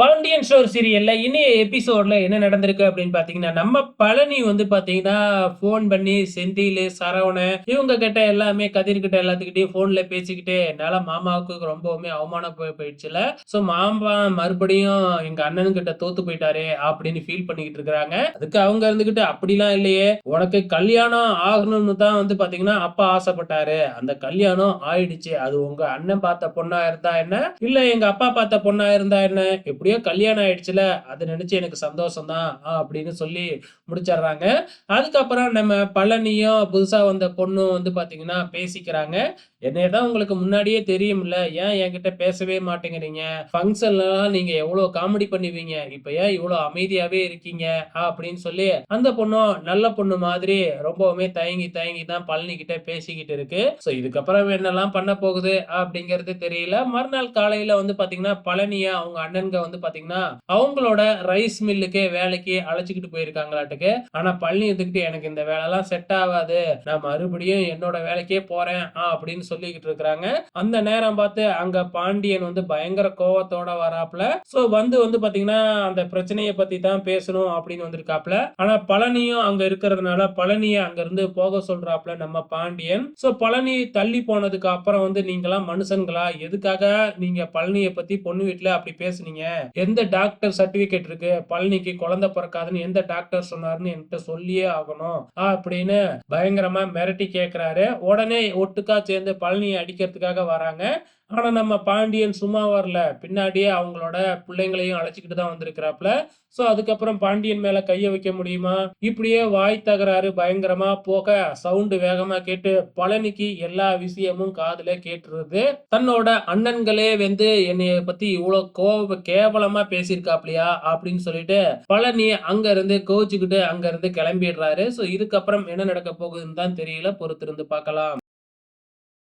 Pandian store சீரியல்ல இனி எபிசோட்ல என்ன நடந்திருக்கு அப்படின்னு பாத்தீங்கன்னா நம்ம பழனி வந்து பாத்தீங்கன்னா போன் பண்ணி செந்தில் சரவண இவங்க கிட்ட எல்லாமே கதிர் கிட்ட எல்லாத்துக்கிட்டையும் போன்ல பேசிக்கிட்டு என்னால மாமாவுக்கு ரொம்பவுமே அவமானம் போய் போயிடுச்சுல. சோ மாமா மறுபடியும் எங்க அண்ணன் கிட்ட தோத்து போயிட்டாரே அப்படின்னு ஃபீல் பண்ணிக்கிட்டு இருக்காங்க அதுக்கு அவங்க இருந்துகிட்டு அப்படிலாம் இல்லையே உனக்கு கல்யாணம் ஆகணும்னு தான் வந்து பாத்தீங்கன்னா அப்பா ஆசைப்பட்டாரு. அந்த கல்யாணம் ஆயிடுச்சு. அது உங்க அண்ணன் பார்த்த பொண்ணா இருந்தா என்ன? இல்ல எங்க அப்பா பார்த்த பொண்ணா இருந்தா என்ன? எப்படி எப்படியோ கல்யாணம் ஆயிடுச்சுல அதை நினைச்சு எனக்கு சந்தோஷம் தான் அப்படின்னு சொல்லி முடிச்சிடுறாங்க. அதுக்கப்புறம் நம்ம பழனியும் புதுசா வந்த பொண்ணும் வந்து பாத்தீங்கன்னா பேசிக்கிறாங்க. என்னையதான் உங்களுக்கு முன்னாடியே தெரியும்ல? ஏன் என்கிட்ட பேசவே மாட்டேங்கிறீங்க? ஃபங்க்ஷன்லாம் நீங்க எவ்வளவு காமெடி பண்ணுவீங்க? இப்ப ஏன் இவ்வளவு அமைதியாவே இருக்கீங்க? அப்படின்னு சொல்லி அந்த பொண்ணும் நல்ல பொண்ணு மாதிரி ரொம்பவுமே தயங்கி தயங்கி தான் பழனி கிட்ட பேசிக்கிட்டு இருக்கு. சோ இதுக்கப்புறம் என்னெல்லாம் பண்ண போகுது அப்படிங்கிறது தெரியல. மறுநாள் காலையில வந்து பாத்தீங்கன்னா பழனிய அவங்க அண்ணன்க வந்து பாத்தீங்கன்னா அவங்களோட ரைஸ் மில்லுக்கே வேலைக்கு அழைச்சிக்கிட்டு போயிருக்காங்களாட்டுக்கு. ஆனா பழனி இருந்துகிட்டு எனக்கு இந்த வேலைலாம் செட் ஆகாது. நான் மறுபடியும் என்னோட வேலைக்கே போறேன். ஆ, அப்படின்னு சொல்லிக்கிட்டு இருக்கிறாங்க. அந்த நேரம் பார்த்து அங்க பாண்டியன் வந்து பயங்கர கோவத்தோட வராப்ல சோ வந்து வந்து பாத்தீங்கன்னா அந்த பிரச்சனையை பத்தி தான் பேசணும் அப்படின்னு வந்திருக்காப்ல ஆனா பழனியும் அங்க இருக்கிறதுனால பழனிய அங்க இருந்து போக சொல்றாப்ல நம்ம பாண்டியன். சோ பழனி தள்ளி போனதுக்கு அப்புறம் வந்து நீங்களாம் மனுஷன்களா? எதுக்காக நீங்க பழனிய பத்தி பொண்ணு வீட்டுல அப்படி பேசுனீங்க? எந்த டாக்டர் சர்டிபிகேட் இருக்கு? பழனிக்கு குழந்தை பிறக்காதுன்னு எந்த டாக்டர் சொன்னாருன்னு என்கிட்ட சொல்லியே ஆகணும். அப்படின்னு பயங்கரமா மிரட்டி கேக்குறாரு. உடனே ஒட்டுக்கா சேர்ந்து பழனியை அடிக்கிறதுக்காக வராங்க. ஆனா நம்ம பாண்டியன் சும்மா வரல. பின்னாடியே அவங்களோட பிள்ளைங்களையும் அழைச்சிக்கிட்டு தான் வந்திருக்கிறாப்புல. ஸோ அதுக்கப்புறம் பாண்டியன் மேல கைய வைக்க முடியுமா? இப்படியே வாய் தகராறு பயங்கரமா போக சவுண்டு வேகமா கேட்டு பழனிக்கு எல்லா விஷயமும் காதுல கேட்டுருது. தன்னோட அண்ணன்களே வந்து என்னைய பத்தி இவ்வளவு கோப கேவலமா பேசியிருக்காப்லையா? அப்படின்னு சொல்லிட்டு பழனி அங்க இருந்து கோச்சுக்கிட்டு அங்க இருந்து கிளம்பிடுறாரு. ஸோ இதுக்கப்புறம் என்ன நடக்க போகுதுன்னு தான் தெரியல. பொறுத்திருந்து பார்க்கலாம்.